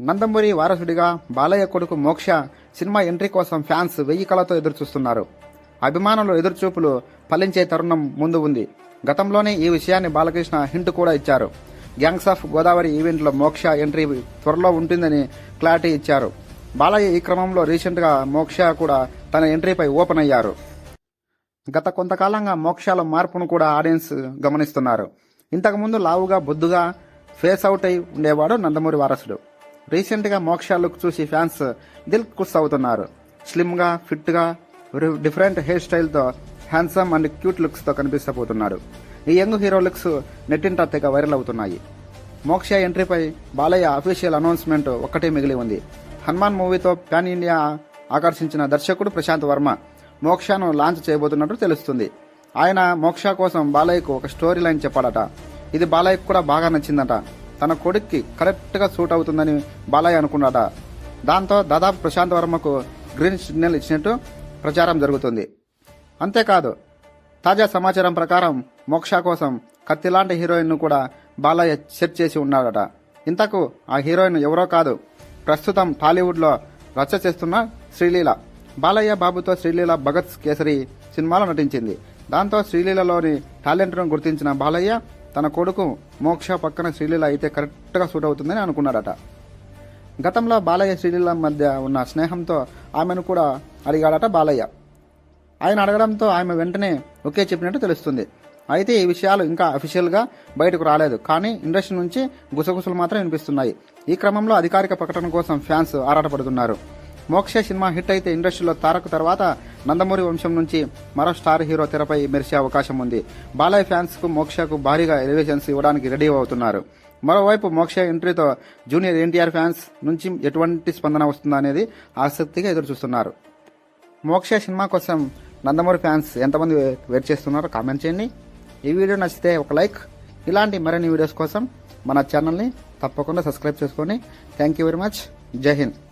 నందమూరి వారసుడిగా బాలయ్య కొడుకు మోక్ష సినిమా ఎంట్రీ కోసం ఫ్యాన్స్ వెయ్యి కళతో ఎదురుచూస్తున్నారు. అభిమానులు ఎదురుచూపులు ఫలించే తరుణం ముందు ఉంది. గతంలోనే ఈ విషయాన్ని బాలకృష్ణ హింట్ కూడా ఇచ్చారు. గ్యాంగ్స్ ఆఫ్ గోదావరి ఈవెంట్లో మోక్ష ఎంట్రీ త్వరలో ఉంటుందని క్లారిటీ ఇచ్చారు. బాలయ్య ఈ క్రమంలో రీసెంట్గా మోక్ష కూడా తన ఎంట్రీపై ఓపెన్ అయ్యారు. గత కొంతకాలంగా మోక్షాల మార్పును కూడా ఆడియన్స్ గమనిస్తున్నారు. ఇంతకుముందు లావుగా బొద్దుగా ఫేస్ అవుట్ అయి ఉండేవాడు నందమూరి వారసుడు. రీసెంట్గా మోక్ష లుక్ చూసి ఫ్యాన్స్ దిల్ కుస్ అవుతున్నారు. స్లిమ్గా ఫిట్గా డిఫరెంట్ హెయిర్ స్టైల్తో హ్యాండ్సమ్ అండ్ క్యూట్ లుక్స్తో కనిపిస్తబోతున్నాడు ఈ యంగ్ హీరో లుక్స్ నెట్టింట తెగ వైరల్ అవుతున్నాయి. మోక్ష ఎంట్రీపై బాలయ్య అఫీషియల్ అనౌన్స్మెంట్ ఒక్కటే మిగిలి ఉంది. హనుమాన్ మూవీతో ప్యాన్ ఇండియా ఆకర్షించిన దర్శకుడు ప్రశాంత్ వర్మ మోక్షను లాంచ్ చేయబోతున్నట్టు తెలుస్తుంది. ఆయన మోక్ష కోసం బాలయ్యకు ఒక స్టోరీ లైన్ చెప్పాడట. ఇది బాలయ్యకు కూడా బాగా నచ్చిందట. తన కొడుక్కి కరెక్ట్గా సూట్ అవుతుందని బాలయ్య అనుకున్నాడ? దాంతో దాదాపు ప్రశాంత్ వర్మకు గ్రీన్ సిగ్నల్ ఇచ్చినట్టు ప్రచారం జరుగుతుంది. అంతేకాదు తాజా సమాచారం ప్రకారం మోక్ష కోసం కత్తిలాంటి హీరోయిన్ను కూడా బాలయ్య సెట్ చేసి ఉన్నాడట. ఇంతకు ఆ హీరోయిన్ ఎవరో కాదు ప్రస్తుతం టాలీవుడ్లో రచ్చ చేస్తున్న శ్రీలీల. బాలయ్య బాబుతో శ్రీలీల భగత్ కేసరి సినిమాలో నటించింది. దాంతో శ్రీలీలలోని టాలెంట్ను గుర్తించిన బాలయ్య తన కొడుకు మోక్ష పక్కన శ్రీలీల అయితే కరెక్ట్గా సూట్ అవుతుందని అనుకున్నాడట గతంలో బాలయ్య శ్రీలీల మధ్య ఉన్న స్నేహంతో ఆమెను కూడా అడిగాడట బాలయ్య. ఆయన అడగడంతో ఆమె వెంటనే ఒకే చెప్పినట్టు తెలుస్తుంది. అయితే ఈ విషయాలు ఇంకా అఫీషియల్గా బయటకు రాలేదు. కానీ ఇండస్ట్రీ నుంచి గుసగుసలు మాత్రం వినిపిస్తున్నాయి. ఈ క్రమంలో అధికారిక ప్రకటన కోసం ఫ్యాన్స్ ఆరాటపడుతున్నారు. మోక్ష సినిమా హిట్ అయితే ఇండస్ట్రీలో తారక్ తర్వాత నందమూరి వంశం నుంచి మరో స్టార్ హీరో తెరపై మెరిసే అవకాశం ఉంది. బాలయ్య ఫ్యాన్స్కు మోక్షకు భారీగా ఎలివేషన్స్ ఇవ్వడానికి రెడీ అవుతున్నారు. మరోవైపు మోక్ష ఎంట్రీతో జూనియర్ ఎన్టీఆర్ ఫ్యాన్స్ నుంచి ఎటువంటి స్పందన వస్తుందా అనేది ఆసక్తిగా ఎదురుచూస్తున్నారు. మోక్ష సినిమా కోసం నందమూరి ఫ్యాన్స్ ఎంతమంది వెయిట్ చేస్తున్నారో కామెంట్ చేయండి. ఈ వీడియో నచ్చితే ఒక లైక్. ఇలాంటి మరిన్ని వీడియోస్ కోసం మన ఛానల్ని తప్పకుండా సబ్స్క్రైబ్ చేసుకొని. Thank you very much. జై హింద్.